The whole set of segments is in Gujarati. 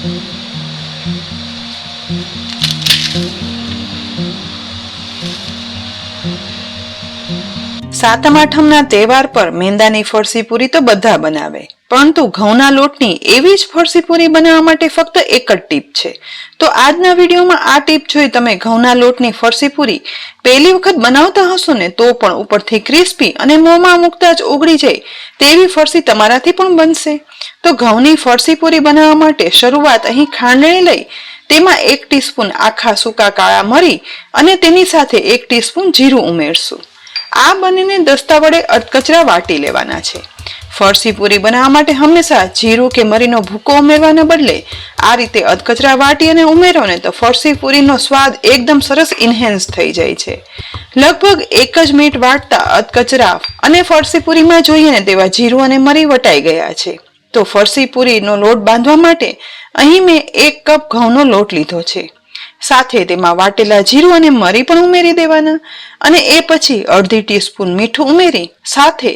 સાતમ આઠમના તહેવાર પર મેંદાની ફરસી પૂરી તો બધા બનાવે. પરંતુ ઘઉંના લોટની એવી જ ફરસી પૂરી બનાવવા માટે ફક્ત એક જ ટીપ છે. તો આજના વિડીયોમાં આ ટીપ જોઈ તમે ઘઉંના લોટની ફરસી પૂરી પહેલી વખત બનાવતા હશો ને તો પણ ઉપરથી ક્રિસ્પી અને મોંમાં મૂકતા જ ઓગળી જાય તેવી ફરસી તમારાથી પણ બનશે. તો ઘઉંની ફરસી પૂરી બનાવવા માટે શરૂઆત અહીં ખાંડણી લઈ તેમાં એક ટીસ્પૂન આખા સૂકા કાળા મરી અને તેની સાથે એક ટીસ્પૂન જીરું ઉમેરશું. આ બંનેને દસ્તા વડે અધકચરા વાટી લેવાના છે. ફરસી પૂરી બનાવવા માટે હંમેશા જીરું કે મરીનો ભૂકો ઉમેરવાના બદલે આ રીતે અધકચરા વાટી અને ઉમેરો ને તો ફરસી પૂરીનો સ્વાદ એકદમ સરસ ઇન્હેન્સ થઈ જાય છે. લગભગ એક જ મિનિટ વાટતા અધકચરા અને ફરસી પૂરીમાં જોઈએ ને તેવા જીરું અને મરી વટાઈ ગયા છે. તો ફરસી પૂરીનો લોટ બાંધવા માટે અહીં મેં એક કપ ઘઉંનો લોટ લીધો છે. સાથે તેમાં વાટેલા જીરું અને મરી પણ ઉમેરી દેવાના અને એ પછી અડધી ટીસ્પૂન મીઠું ઉમેરી સાથે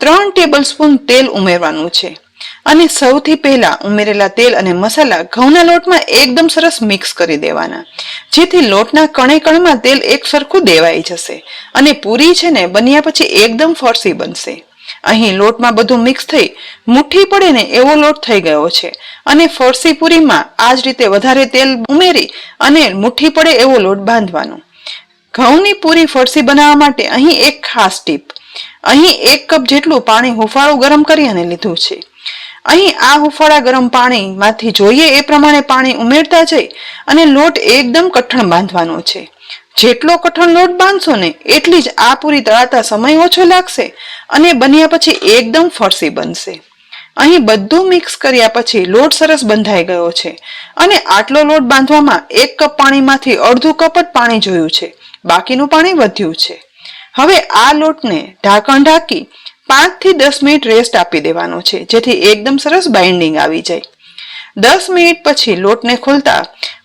ત્રણ ટેબલ સ્પૂન તેલ ઉમેરવાનું છે. અને સૌથી પહેલા ઉમેરેલા તેલ અને મસાલા ઘઉંના લોટમાં એકદમ સરસ મિક્સ કરી દેવાના. જેથી લોટના કણે કણમાં તેલ એક સરખું દેવાઈ જશે અને પૂરી છે ને બન્યા પછી એકદમ ફરસી બનશે. અહીં લોટમાં બધું મિક્સ થઈ મુઠ્ઠી પડે ને એવો લોટ થઈ ગયો છે. અને ફરસી પૂરીમાં આ જ રીતે વધારે તેલ ઉમેરી અને મુઠ્ઠી પડે એવો લોટ બાંધવાનો. ઘઉંની પૂરી ફરસી બનાવવા માટે અહીં એક ખાસ ટીપ. અહીં એક કપ જેટલું પાણી હુંફાળું ગરમ કરી અને લીધું છે. અહીં આ હુંફાળા ગરમ પાણીમાંથી જોઈએ એ પ્રમાણે પાણી ઉમેરતા જઈ અને લોટ એકદમ કઠણ બાંધવાનો છે. જેટલો કઠણ લોટ બાંધશો ને એટલી જ આ પૂરી તળાતા સમય ઓછો લાગશે અને બન્યા પછી એકદમ ફરસી બનશે. અહીં બધું મિક્સ કર્યા પછી લોટ સરસ બંધાઈ ગયો છે અને આટલો લોટ બાંધવામાં એક કપ પાણીમાંથી અડધું કપ જ પાણી જોયું છે. બાકીનું પાણી વધ્યું છે. હવે આ લોટને ઢાંકણ ઢાંકી પાંચથી દસ મિનિટ રેસ્ટ આપી દેવાનો છે, જેથી એકદમ સરસ બાઇન્ડિંગ આવી જાય. દસ મિનિટ પછી લોટને ખોલતા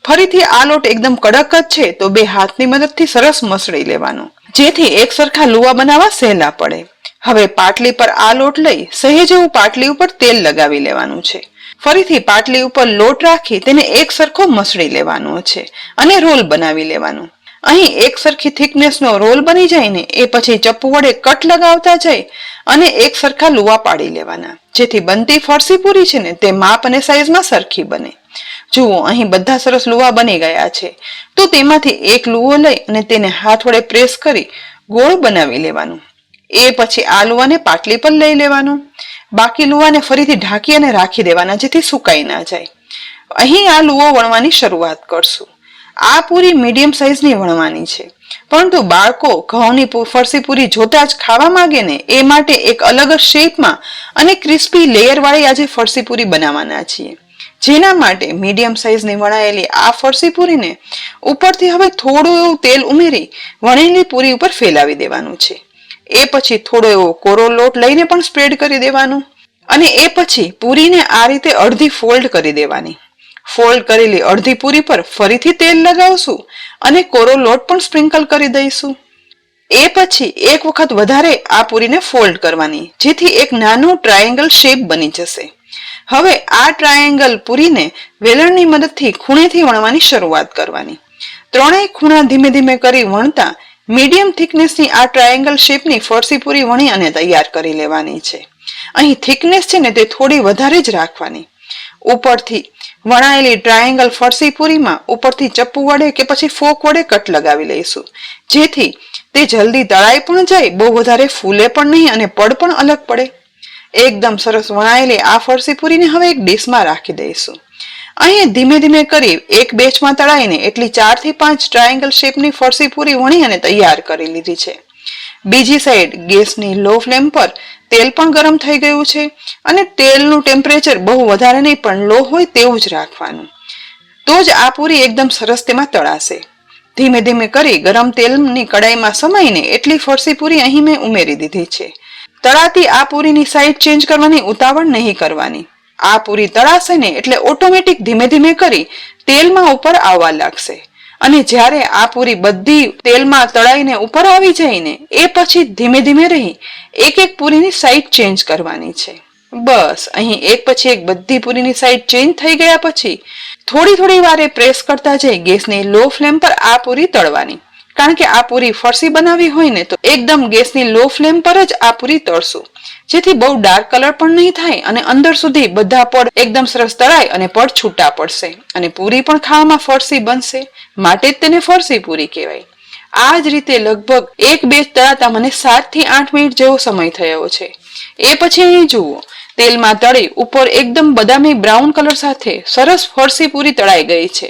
ફરીથી આ લોટ એકદમ કડક જ છે, તો બે હાથની મદદથી સરસ મસળી લેવાનો, જેથી એક સરખા લુવા બનાવવા સહેલા પડે. હવે પાટલી પર આ લોટ લઈ સહેજ એવું પાટલી ઉપર તેલ લગાવી લેવાનું છે. ફરીથી પાટલી ઉપર લોટ રાખી તેને એક સરખો મસળી લેવાનો છે અને રોલ બનાવી લેવાનો. અહીં એક સરખી થિકનેસનો રોલ બની જાય ને, એ પછી ચપ્પુ વડે કટ લગાવતા જઈ અને એક સરખા લુવા પાડી લેવાના. જેથી બનતી ફરસી પૂરી છે ને, તે માપ અને સાઈઝમાં સરખી બને. જુઓ, અહીં બધા સરસ લુવા બની ગયા છે. તો તેમાંથી એક લુવો લઈ અને તેને હાથ વડે પ્રેસ કરી ગોળ બનાવી લેવાનું. એ પછી આ લુવાને પાટલી પર લઈ લેવાનું. બાકી લુવાને ફરીથી ઢાંકી અને રાખી દેવાના, જેથી સુકાઈ ના જાય. અહીં આ લુવો વણવાની શરૂઆત કરશું. આ પૂરી મીડિયમ સાઈઝની વણવાની છે. પરંતુ બાળકો ઘઉંની ફરસી પૂરી જોતા જ ખાવા માંગે ને એ માટે એક અલગ શેપમાં અને ક્રિસ્પી લેયરવાળી આજે ફરસી પૂરી બનાવવાના છીએ. જેના માટે મીડિયમ સાઈઝની વણાયેલી આ ફરસી પૂરીને ઉપરથી હવે થોડું એવું તેલ ઉમેરી વણેલી પૂરી ઉપર ફેલાવી દેવાનું છે. એ પછી થોડો એવો કોરો લોટ લઈને પણ સ્પ્રેડ કરી દેવાનું અને એ પછી પૂરીને આ રીતે અડધી ફોલ્ડ કરી દેવાની. ફોલ્ડ કરેલી અડધી પૂરી પર ફરીથી તેલ લગાવશું અને કોરો લોટ પણ સ્પ્રિંકલ કરી દઈશું. એ પછી એક વખત વધારે આ પૂરીને ફોલ્ડ કરવાની, જેથી એક નાનું ટ્રાયેંગલ શેપ બની જશે. હવે આ ટ્રાયેંગલ પૂરીને વેલણની મદદથી ખૂણેથી વણવાની શરૂઆત કરવાની. ત્રણેય ખૂણા ધીમે ધીમે કરી વણતા મીડિયમ થિકનેસની આ ટ્રાયેંગલ શેપની ફરસી પૂરી વણી અને તૈયાર કરી લેવાની છે. અહીં થિકનેસ છે ને તે થોડી વધારે જ રાખવાની. ઉપરથી વણાયેલી ટ્રાયેંગલ ફરસી પૂરીમાં ઉપરથી ચપ્પુ વડે કે પછી ફોક વડે કટ લગાવી લઈશું. જેથી તે જલ્દી તળાઈ પણ જાય, બહુ વધારે ફૂલે પણ નહીં અને પડ પણ અલગ પડે. એકદમ સરસ વણાયેલી આ ફરસી પૂરીને હવે એક ડીશમાં રાખી દઈશું. અહીં ધીમે ધીમે કરી એક બેચમાં તળાઈને એટલી ચારથી પાંચ ટ્રાયેંગલ શેપની ફરસી પૂરી વણી અને તૈયાર કરી લીધી છે. બીજી સાઈડ ગેસની લો ફ્લેમ પર તેલ પણ ગરમ થઈ ગયું છે અને તેલનું ટેમ્પરેચર બહુ વધારે નહીં, પણ લો હોય તેવું જ રાખવાનું. તો જ આ પૂરી એકદમ સરસ તેમાં તળાશે. ધીમે ધીમે કરી ગરમ તેલની કડાઈમાં સમાઈને એટલી ફરસી પૂરી અહીં મેં ઉમેરી દીધી છે. તળાતી આ પૂરીની સાઈડ ચેન્જ કરવાની ઉતાવળ નહીં કરવાની. આ પૂરી તળાશે ને એટલે ઓટોમેટિક ધીમે ધીમે કરી તેલમાં ઉપર આવવા લાગશે. અને જ્યારે આ પૂરી બધી તેલમાં તળાઈને ઉપર આવી જાય ને એ પછી ધીમે ધીમે રહી એક એક પૂરીની સાઈડ ચેન્જ કરવાની છે. બસ, અહીં એક પછી એક બધી પૂરીની સાઈડ ચેન્જ થઈ ગયા પછી થોડી થોડી વારે પ્રેસ કરતા જઈ ગેસની લો ફ્લેમ પર આ પૂરી તળવાની. કારણ કે આ પૂરી ફરસી બનાવી હોય ને તો એકદમ ગેસની લો ફ્લેમ પર જ આ પૂરી તળશું. જેથી બહુ ડાર્ક કલર પણ નહીં થાય અને અંદર સુધી બધા પડ એકદમ સરસ તળાય અને પડ છૂટા પડશે અને પૂરી પણ ખાવામાં ફરસી બનશે. માટે જ તેને ફરસી પૂરી કહેવાય. આ જ રીતે લગભગ એક બેચ તળાતા મને સાતથી આઠ મિનિટ જેવો સમય થયો છે. એ પછી અહીં જુઓ, તેલમાં તળી ઉપર એકદમ બદામી બ્રાઉન કલર સાથે સરસ ફરસી પૂરી તળાઈ ગઈ છે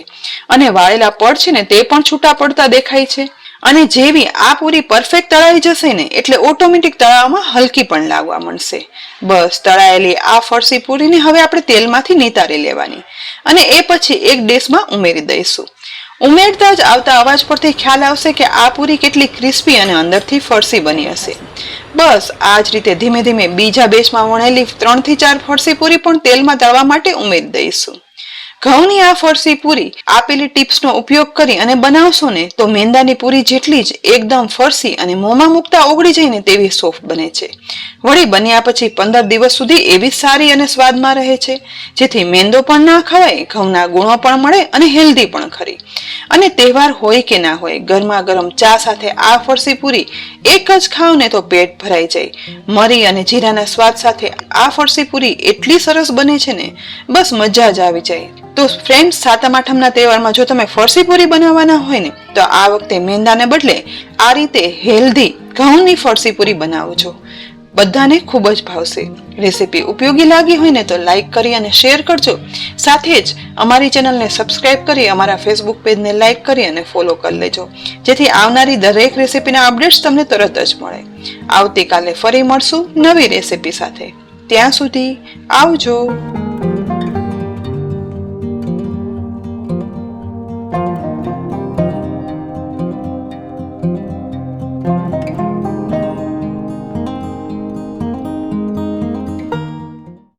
અને વાળેલા પડ છે ને તે પણ છૂટા પડતા દેખાય છે. અને જેવી આ પૂરી પરફેક્ટ તળાઈ જશે ને એટલે ઓટોમેટિક તળાવમાં હલકી પણ લાગવા મળશે બસ તળાયેલી આ ફરસી પૂરીને હવે આપણે તેલમાંથી નિતારી લેવાની અને એ પછી એક ડીશમાં ઉમેરી દઈશું. ઉમેરતા જ આવતા અવાજ પરથી ખ્યાલ આવશે કે આ પૂરી કેટલી ક્રિસ્પી અને અંદરથી ફરસી બની હશે. બસ આ જ રીતે ધીમે ધીમે બીજા બેચમાં વણેલી ત્રણથી ચાર ફરસી પૂરી પણ તેલમાં તળવા માટે ઉમેરી દઈશું. ઘઉંની આ ફરસી પૂરી આપેલી ટિપ્સનો ઉપયોગ કરી અને બનાવશો ને તો મેંદાની પૂરી જેટલી જ એકદમ ફરસી અને મોંમાં મૂકતા ઓગળી જઈને તેવી સોફ્ટ બને છે. વળી બન્યા પછી પંદર દિવસ સુધી એવી સારી અને સ્વાદમાં રહે છે, જેથી મેંદો પણ ના ખવાય, ઘઉંના ગુણો પણ મળે અને હેલ્ધી પણ ખરી. અને તહેવાર હોય કે ના હોય, ગરમા ગરમ ચા સાથે આ ફરસી પૂરી એક જ ખાવ ને તો પેટ ભરાઈ જાય. મરી અને જીરાના સ્વાદ સાથે આ ફરસી પૂરી એટલી સરસ બને છે ને, બસ મજા જ આવી જાય. તો ફ્રેન્ડ સાતમ આઠમના તહેવારમાં જો તમે ફરસી પૂરી બનાવવાના હોય ને, તો આ વખતે મેંદાને બદલે આ રીતે હેલ્ધી ઘઉંની ફરસી પૂરી બનાવજો બધાને ખૂબ જ ભાવશે. રેસીપી ઉપયોગી લાગી હોય ને તો લાઈક કરી અને શેર કરજો. સાથે જ અમારી ચેનલને સબસ્ક્રાઇબ કરી અમારા ફેસબુક પેજને લાઇક કરી અને ફોલો કરી લેજો. જેથી આવનારી દરેક રેસીપીના અપડેટ્સ તમને તરત જ મળે. આવતીકાલે ફરી મળશું નવી રેસીપી સાથે. ત્યાં સુધી આવજો.